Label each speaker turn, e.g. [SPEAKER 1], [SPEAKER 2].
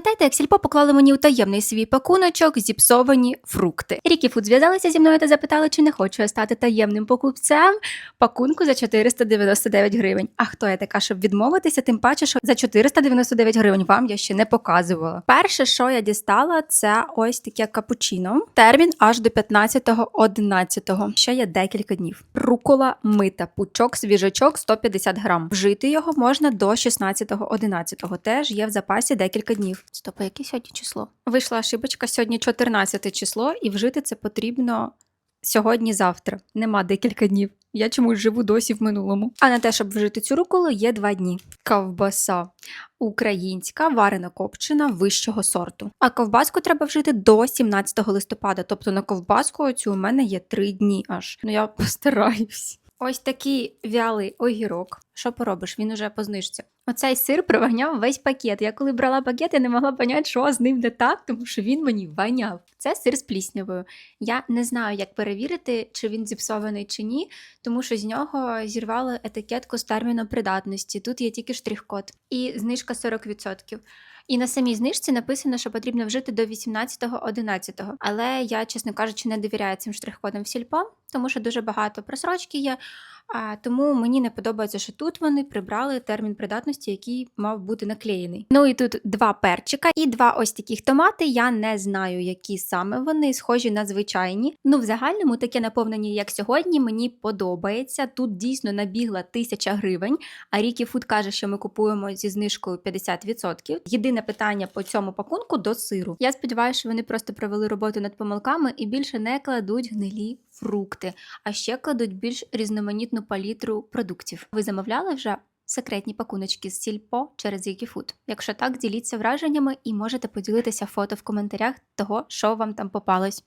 [SPEAKER 1] Пам'ятаєте, як сільпо поклали мені у таємний свій пакуночок зіпсовані фрукти. Рікі Фуд зв'язалися зі мною та запитали, чи не хочу я стати таємним покупцем пакунку за 499 гривень. А хто я така, щоб відмовитися? Тим паче, що за 499 гривень вам я ще не показувала. Перше, що я дістала, це ось таке капучино. Термін аж до 15.11. Ще є декілька днів. Рукола мита, пучок, свіжачок 150 грам. Вжити його можна до 16.11. Теж є в запасі декілька днів. Стоп, а яке сьогодні число? Вийшла ошибочка сьогодні 14 число, і вжити це потрібно сьогодні-завтра. Нема декілька днів. Я чомусь живу досі в минулому. А на те, щоб вжити цю руколу, є два дні. Ковбаса українська, варена копчена вищого сорту. А ковбаску треба вжити до 17 листопада. Тобто на ковбаску цю у мене є три дні аж. Ну я постараюсь. Ось такий вялий огірок. Що поробиш? Він уже по знижці. Оцей сир приваняв весь пакет. Я коли брала пакет, я не могла поняти, що з ним не так, тому що він мені воняв. Це сир з пліснявою. Я не знаю, як перевірити, чи він зіпсований чи ні, тому що з нього зірвали етикетку з терміном придатності. Тут є тільки штрих-код і знижка 40%. І на самій знижці написано, що потрібно вжити до 18.11. Але я, чесно кажучи, не довіряю цим штрих-кодам в сільпо, тому що дуже багато просрочки є. А, тому мені не подобається, що тут вони прибрали термін придатності, який мав бути наклеєний. Ну і тут два перчика і два ось таких томати. Я не знаю, які саме вони схожі на звичайні. Ну, в загальному таке наповнення, як сьогодні, мені подобається. Тут дійсно набігла тисяча гривень. А Рікі Фуд каже, що ми купуємо зі знижкою 50%. Єдине питання по цьому пакунку до сиру. Я сподіваюся, що вони просто провели роботу над помилками і більше не кладуть гнилі фрукти, а ще кладуть більш різноманітну палітру продуктів. Ви замовляли вже? Секретні пакуночки з сільпо через Food? Якщо так, діліться враженнями і можете поділитися фото в коментарях того, що вам там попалось.